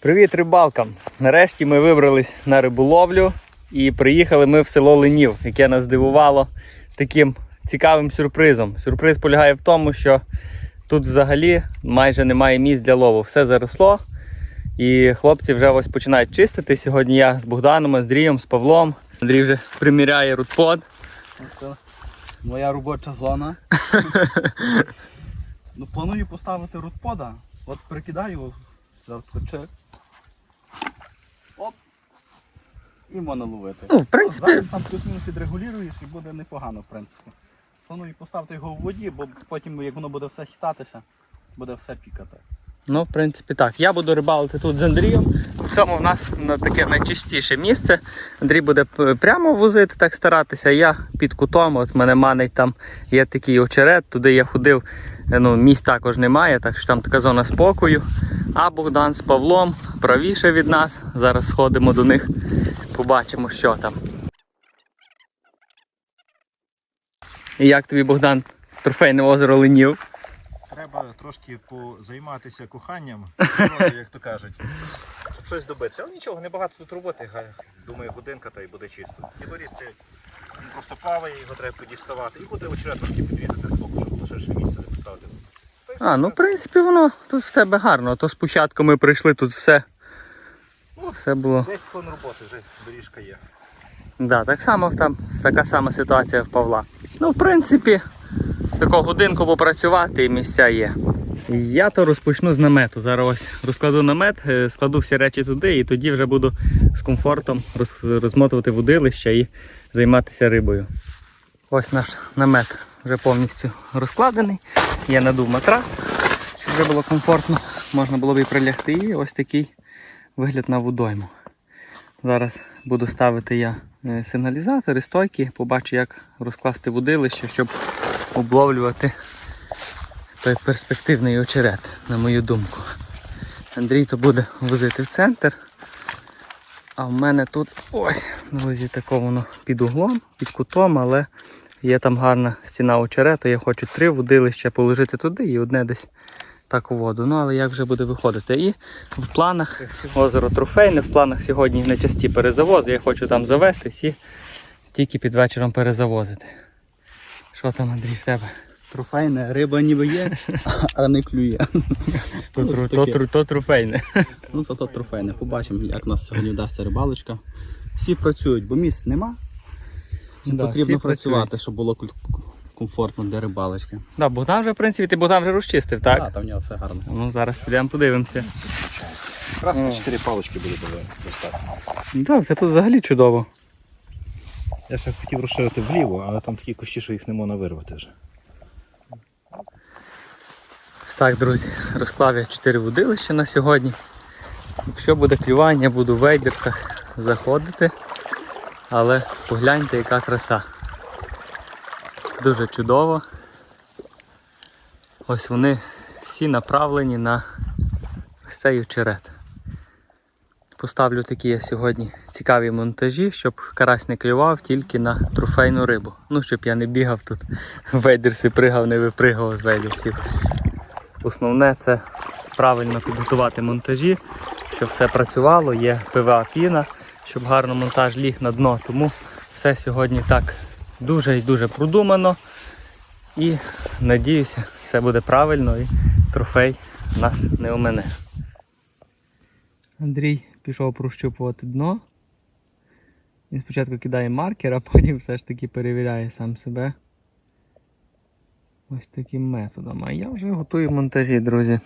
Привіт рибалкам! Нарешті ми вибрались на риболовлю і приїхали ми в село Ленів, яке нас здивувало таким цікавим сюрпризом. Сюрприз полягає в тому, що тут взагалі майже немає місць для лову. Все заросло. І хлопці вже ось починають чистити. Сьогодні я з Богданом, Андрієм, з Павлом. Андрій вже приміряє рудпод. Це моя робоча зона. ну, планую поставити рудпода. От прикидаю, зараз І можна ловити. Ну, в принципі, Зараз там плюс-мінус відрегулюєш і буде непогано, в принципі. Планую поставити його в воді, бо потім, як воно буде все хитатися, буде все пікати. Ну, в принципі, так. Я буду рибалити тут з Андрієм. В цьому в нас таке найчистіше місце. Андрій буде прямо возити, так старатися. Я під кутом, от мене манить там є такий очерет, туди я ходив. е, Ну, місць також немає, так що там така зона спокою. А Богдан з Павлом правіше від нас. Зараз сходимо до них, побачимо, що там. І як тобі, Богдан, трофейне озеро Ленів? Треба трошки позайматися коханням, як то кажуть, щоб щось добитися. Але нічого, небагато тут роботи. Думаю, годинка та й буде чисто. Кіборіз це він просто плаває, його треба подіставати. І буде трошки підрізати з боку, щоб ширше місце де поставити. А, ну в принципі воно тут в тебе гарно. То спочатку ми прийшли тут все. Все було. 10 хвилин роботи вже доріжка є. Да, так само там така сама ситуація в Павла. Ну, в принципі, таку годинку попрацювати і місця є. Я то розпочну з намету. Зараз ось розкладу намет, е, складу всі речі туди і тоді вже буду з комфортом роз- розмотувати водилище і займатися рибою. Ось наш намет вже повністю розкладений. Я надув матрас, щоб вже було комфортно. Можна було б і прилягти. І ось такий вигляд на водойму. Зараз буду ставити я е, сигналізатори, стойки, побачу, як розкласти водилище, щоб обловлювати той перспективний очерет, на мою думку. Андрій то буде возити в центр. А в мене тут ось, друзі, тако воно під углом, під кутом, але є там гарна стіна очерету. Я хочу три водилища положити туди і одне десь так у воду. Ну, але як вже буде виходити. І в планах озеро трофейне, в планах сьогодні не часті перезавози. Я хочу там завестись і тільки під вечором перезавозити. Що там, Андрій, в тебе? Трофейне, риба ніби є, а не клює. То, Ну, тру- то, тру- то трофейне. Ну, зато трофейне. Побачимо, як нас сьогодні вдасться рибалочка. Всі працюють, бо місць нема. Да, потрібно працювати, щоб було комфортно для рибалочки. Да, Богдан вже, в принципі, ти Богдан вже розчистив, так? Так, там в нього все гарно. Ну, зараз підемо подивимося. Якраз на 4 палочки буде достатньо. Так, це тут взагалі чудово. Я ще хотів розширити вліво, але там такі кущі, що їх не можна вирвати вже. Так, друзі, розклав я 4 водилища на сьогодні. Якщо буде клювання, буду в вейдерсах заходити. Але погляньте, яка краса. Дуже чудово. Ось вони всі направлені на ось цей очерет. Поставлю такі я сьогодні цікаві монтажі, щоб карась не клював тільки на трофейну рибу. Ну, щоб я не бігав тут, в вейдерси пригав, не випригав з вейдерсів. Основне це правильно підготувати монтажі, щоб все працювало, є ПВА піна, щоб гарно монтаж ліг на дно. Тому все сьогодні так дуже і дуже продумано. І надіюся, все буде правильно і трофей нас не омине. Андрій пішов прощупувати дно. Він спочатку кидає маркер, а потім все ж таки перевіряє сам себе. Ось таким методом. А я вже готую монтажі, друзі.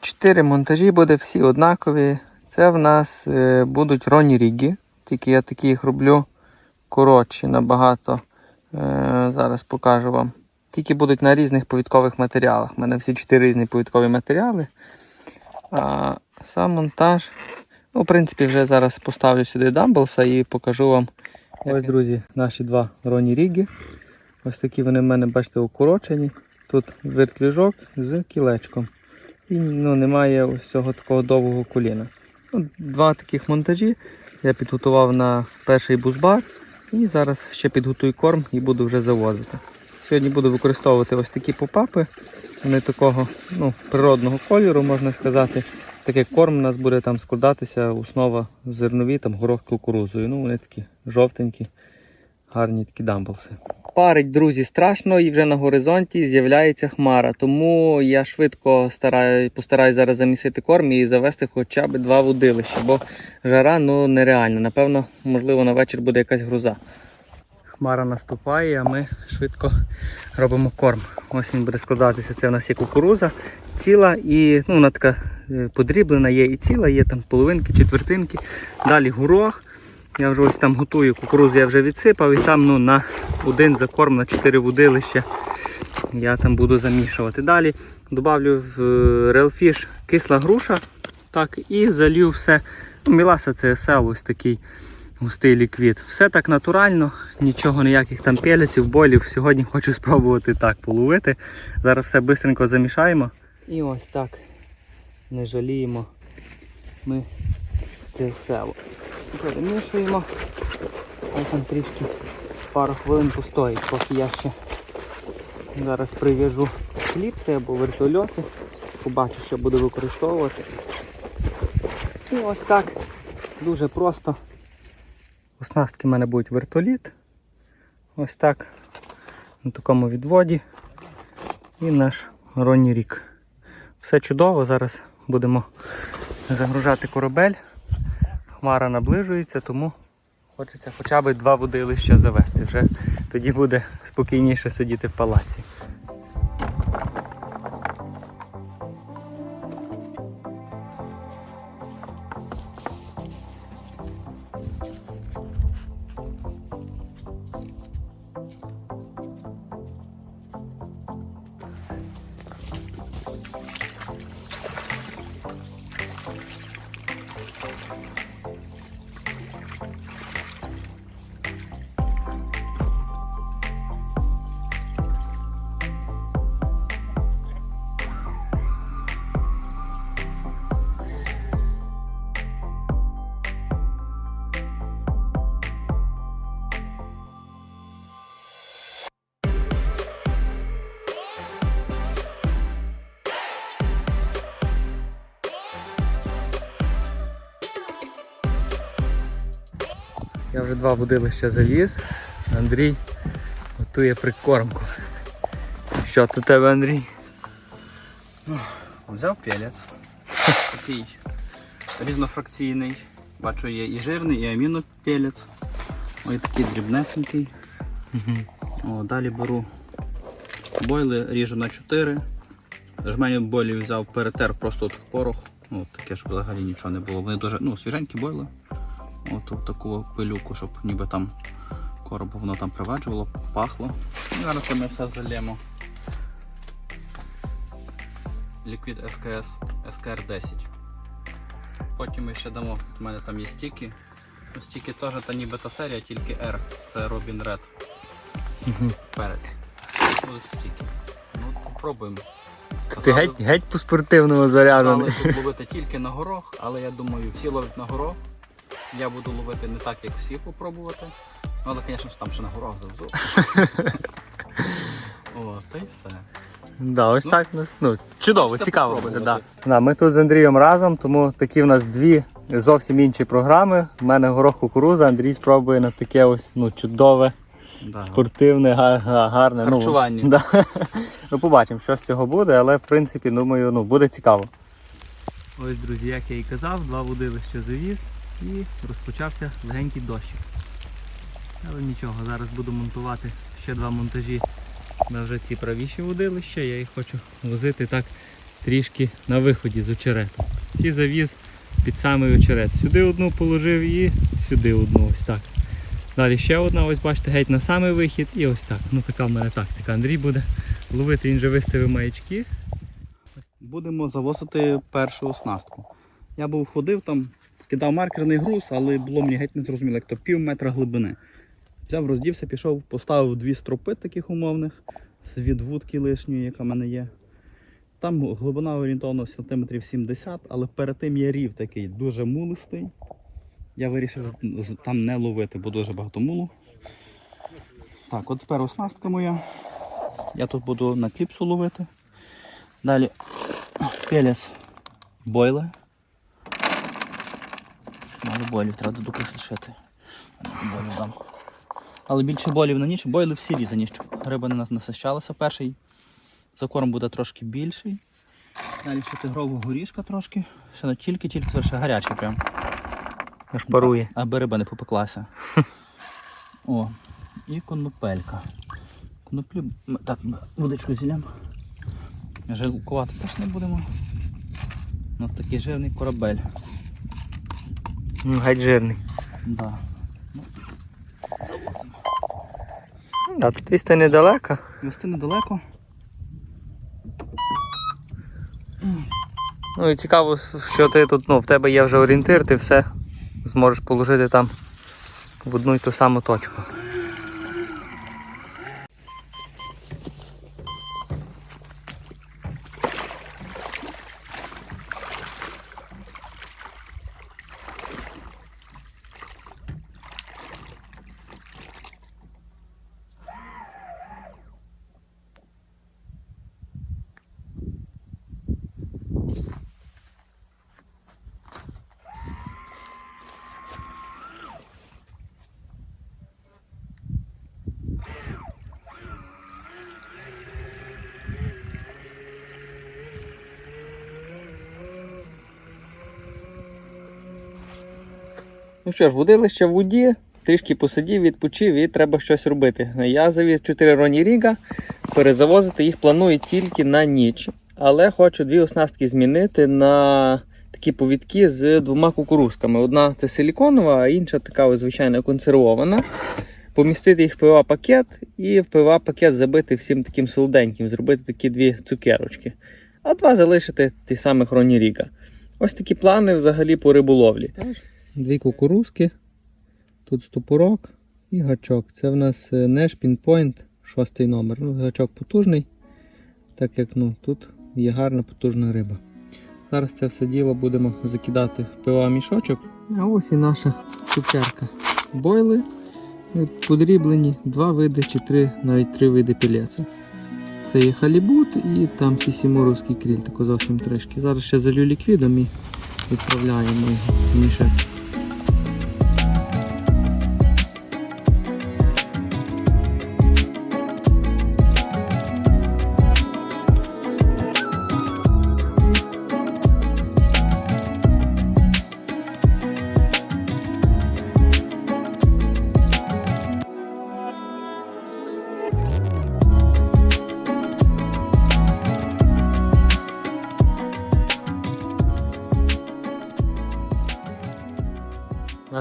Чотири монтажі буде всі однакові. Це в нас е, будуть роні ріги. Тільки я такі їх роблю коротші набагато. Е, зараз покажу вам. Тільки будуть на різних повідкових матеріалах. У мене всі чотири різні повідкові матеріали. А сам монтаж. Ну, в принципі, вже зараз поставлю сюди дамблса і покажу вам. Ось, друзі, наші два роні ріги. Ось такі вони в мене, бачите, укорочені. Тут вертлюжок з кілечком. І ну, немає ось цього такого довгого коліна. Ну, два таких монтажі я підготував на перший бузбар. І зараз ще підготую корм і буду вже завозити. Сьогодні буду використовувати ось такі попапи. Вони такого ну, природного кольору, можна сказати. Такий корм у нас буде там складатися, основа зернові, там горох кукурузою. Ну, вони такі жовтенькі, гарні такі дамблси. Парить, друзі, страшно, і вже на горизонті з'являється хмара. Тому я швидко стараю, постараюсь зараз замісити корм і завести хоча б два водилища, бо жара ну нереальна. Напевно, можливо, на вечір буде якась груза. Хмара наступає, а ми швидко робимо корм. Ось він буде складатися. Це у нас є кукуруза ціла і ну, вона така е, подріблена, є і ціла, є там половинки, четвертинки. Далі горох. Я вже ось там готую кукурузу, я вже відсипав і там ну, на один закорм на 4 вудилища я там буду замішувати. Далі додавлю в е, релфіш кисла груша так, і залью все. Ну, міласа це сел ось такий густий ліквід. Все так натурально, нічого, ніяких там пелеців, болів. Сьогодні хочу спробувати так половити. Зараз все швидко замішаємо. І ось так не жаліємо ми це село. Перемішуємо. Хай там трішки пару хвилин постоїть, поки я ще зараз прив'яжу кліпси або вертольоти. Побачу, що буду використовувати. І ось так. Дуже просто. Оснастки в мене будуть вертоліт. Ось так. На такому відводі. І наш Ронні рік. Все чудово. Зараз будемо загружати корабель. Хмара наближується, тому хочеться хоча б два водилища завести. Вже тоді буде спокійніше сидіти в палаці. Вже два будилища завіз. Андрій готує прикормку. Що тут у тебе, Андрій? Взяв пелець. Такий різнофракційний. Бачу, є і жирний, і амінопелець. Ось такий дрібнесенький. О, далі беру бойли, ріжу на 4. Жменю бойлів взяв, перетер просто от в порох. Ну, таке, щоб взагалі нічого не було. Вони дуже ну, свіженькі бойли. От таку пилюку, щоб ніби там коробу воно там приваджувало, пахло. І зараз ми все залємо. Liquid SKS SKR 10. Потім ми ще дамо, у мене там є стіки. Ну, стіки теж та ніби та серія, тільки R. Це Robin Red перець. Будуть стіки. Ну, попробуємо. Ти геть, геть по спортивному Казали заряджений. тут ловити тільки на горох, але я думаю, всі ловлять на горох. Я буду ловити не так, як всі попробувати. Ну, але, звісно, там ще на горох завзу. О, та й все. Да, ось Ну, так у нас ну, чудово, хочеться цікаво буде. Да. попробувати. Да, ми тут з Андрієм разом, тому такі в нас дві зовсім інші програми. У мене горох кукуруза, Андрій спробує на таке ось ну, чудове, Да. спортивне, га- га- гарне. Харчування. Ну, да. ну, побачимо, що з цього буде, але в принципі, думаю, ну, буде цікаво. Ось, друзі, як я і казав, два водилища завіз і розпочався легенький дощик. Але нічого, зараз буду монтувати ще два монтажі на вже ці правіші водилища. Я їх хочу возити так трішки на виході з очерету. Ці завіз під самий очерет. Сюди одну положив і сюди одну ось так. Далі ще одна, ось бачите, геть на самий вихід і ось так. Ну така в мене тактика. Андрій буде ловити, він вже виставив маячки. Будемо завозити першу оснастку. Я був ходив там, кидав маркерний груз, але було мені геть не зрозуміло, як то пів метра глибини. Взяв, роздівся, пішов, поставив дві стропи таких умовних з відвудки лишньої, яка в мене є. Там глибина орієнтовно сантиметрів 70, але перед тим є рів такий дуже мулистий. Я вирішив там не ловити, бо дуже багато мулу. Так, от тепер оснастка моя. Я тут буду на кліпсу ловити. Далі пелес бойли Мало болів, треба до дупи шити. Болів дам. Але більше болів на ніч, бойли всі різані, щоб риба не нас- насищалася. Перший закорм буде трошки більший. Далі ще тигрового горішка трошки. Ще не тільки, тільки це ще гарячий прям. Аж парує. Аби риба не попеклася. О, і конопелька. Коноплю. Так, водичку зілємо. Жилкувати теж не будемо. Ну такий жирний корабель. Ну, геть жирний. Да. А тут вісти недалеко. Вести недалеко. Ну і цікаво, що ти тут, ну, в тебе є вже орієнтир, ти все зможеш положити там в одну і ту саму точку. Ну що ж, водилище в воді, трішки посидів, відпочив і треба щось робити. Я завіз 4 роні ріга, перезавозити їх планую тільки на ніч. Але хочу дві оснастки змінити на такі повідки з двома кукурузками. Одна це силіконова, а інша така звичайно консервована. Помістити їх в ПВА пакет і в ПВА пакет забити всім таким солоденьким, зробити такі дві цукерочки. А два залишити ті самих роні ріга. Ось такі плани взагалі по риболовлі. Дві кукурузки, тут стопорок і гачок. Це в нас Неш Pinpoint, шостий номер. Ну, гачок потужний, так як ну, тут є гарна потужна риба. Зараз це все діло будемо закидати в пива мішочок. А ось і наша цукерка. Бойли е, подріблені, два види чи три, навіть три види пілецу. Це є халібут і там сісімуровський кріль, тако зовсім трішки. Зараз ще залю ліквідом і відправляємо його в мішечок.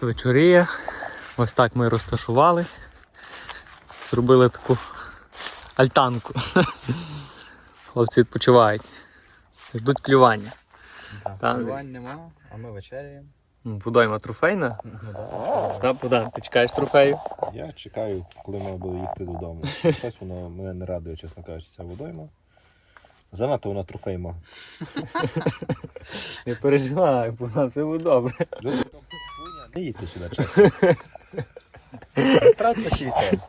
Нас вечоріє. Ось так ми розташувались. Зробили таку альтанку. Хлопці відпочивають. Ждуть клювання. Та, Плювань нема, а ми вечеряємо. м, Водойма трофейна. Ну да. Да, ти чекаєш трофею? Я чекаю, коли ми буду їхати додому. Щось воно мене не радує, чесно кажучи, ця водойма. Занадто вона трофейма. Не переживай, Богдан, все буде добре. Не їдьте сюди, чесно. Тратьте свій час.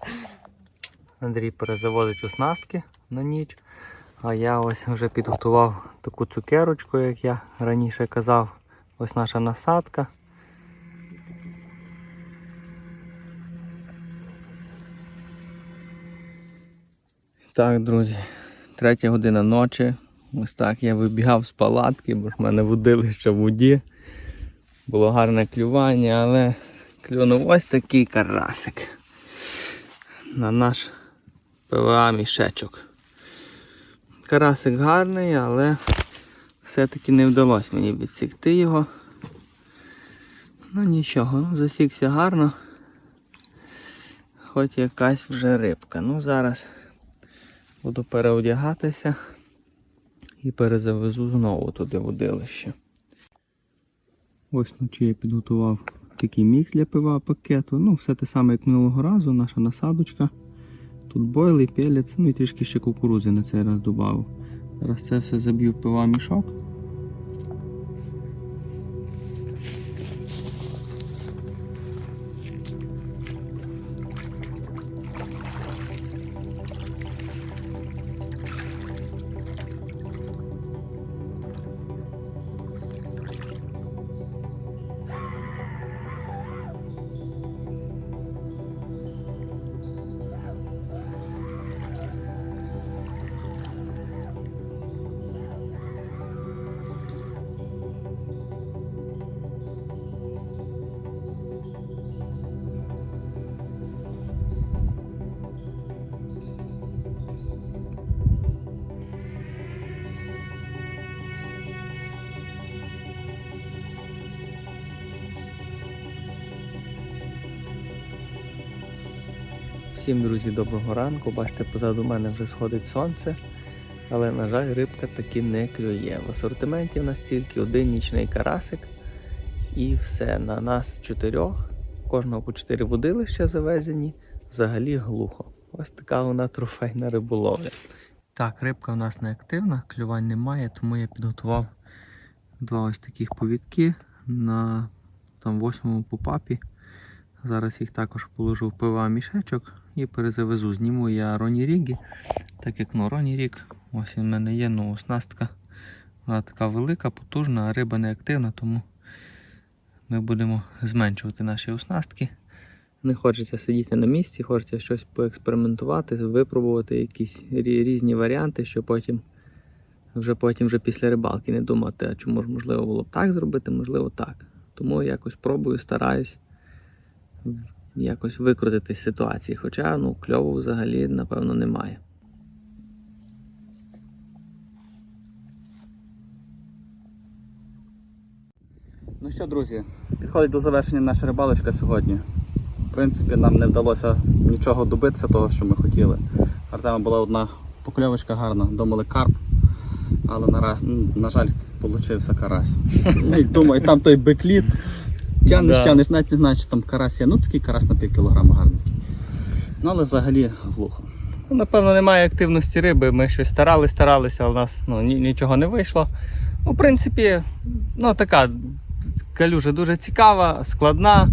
Андрій перезавозить оснастки на ніч. А я ось вже підготував таку цукерочку, як я раніше казав. Ось наша насадка. Так, друзі, третя година ночі. Ось так я вибігав з палатки, бо ж мене водилище в воді. Було гарне клювання, але клюнув ось такий карасик на наш ПВА мішечок. Карасик гарний, але все-таки не вдалося мені відсікти його. Ну нічого, ну, засікся гарно. Хоч якась вже рибка. Ну зараз буду переодягатися і перезавезу знову туди водилище. Ось вночі я підготував такий мікс для пива пакету. Ну, все те саме, як минулого разу, наша насадочка. Тут бойли, пелець, ну і трішки ще кукурузи на цей раз додав. Зараз це все заб'ю пива мішок. Всім, друзі, доброго ранку. Бачите, позаду мене вже сходить сонце. Але, на жаль, рибка таки не клює. В асортименті в нас тільки один нічний карасик. І все. На нас чотирьох, кожного по чотири водилища завезені. Взагалі глухо. Ось така вона трофейна риболовля. Так, рибка у нас не активна, клювань немає, тому я підготував два ось таких повідки на там восьмому попапі. Зараз їх також положу в пива мішечок і перезавезу. Зніму я Роні Рігі, так як ну, Роні Рік, ось він в мене є, ну оснастка. Вона така велика, потужна, а риба не активна, тому ми будемо зменшувати наші оснастки. Не хочеться сидіти на місці, хочеться щось поекспериментувати, випробувати якісь різні варіанти, що потім вже потім вже після рибалки не думати, а чому ж можливо було б так зробити, можливо так. Тому якось пробую, стараюсь якось викрутитись з ситуації. Хоча ну, кльову взагалі, напевно, немає. Ну що, друзі, підходить до завершення наша рибалочка сьогодні. В принципі, нам не вдалося нічого добитися того, що ми хотіли. Артема була одна покльовочка гарна, думали карп, але на, на жаль, получився карась. Ну, думаю, там той бекліт. Тянеш, Да. тянеш, навіть не знаєш, що там карась є. Ну такий карась на пів кілограма гарненький. Ну але взагалі глухо. Ну, напевно, немає активності риби. Ми щось старались, старалися, але у нас ну, ні- нічого не вийшло. Ну, в принципі, ну така калюжа дуже цікава, складна,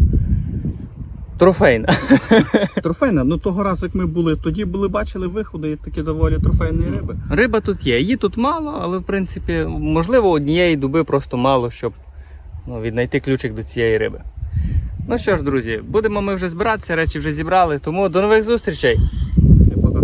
трофейна. Трофейна, ну того разу, як ми були, тоді були, бачили виходи і такі доволі трофейної риби. Риба тут є. Її тут мало, але в принципі, можливо, однієї дуби просто мало, щоб ну, віднайти ключик до цієї риби. Ну що ж, друзі, будемо ми вже збиратися, речі вже зібрали, тому до нових зустрічей!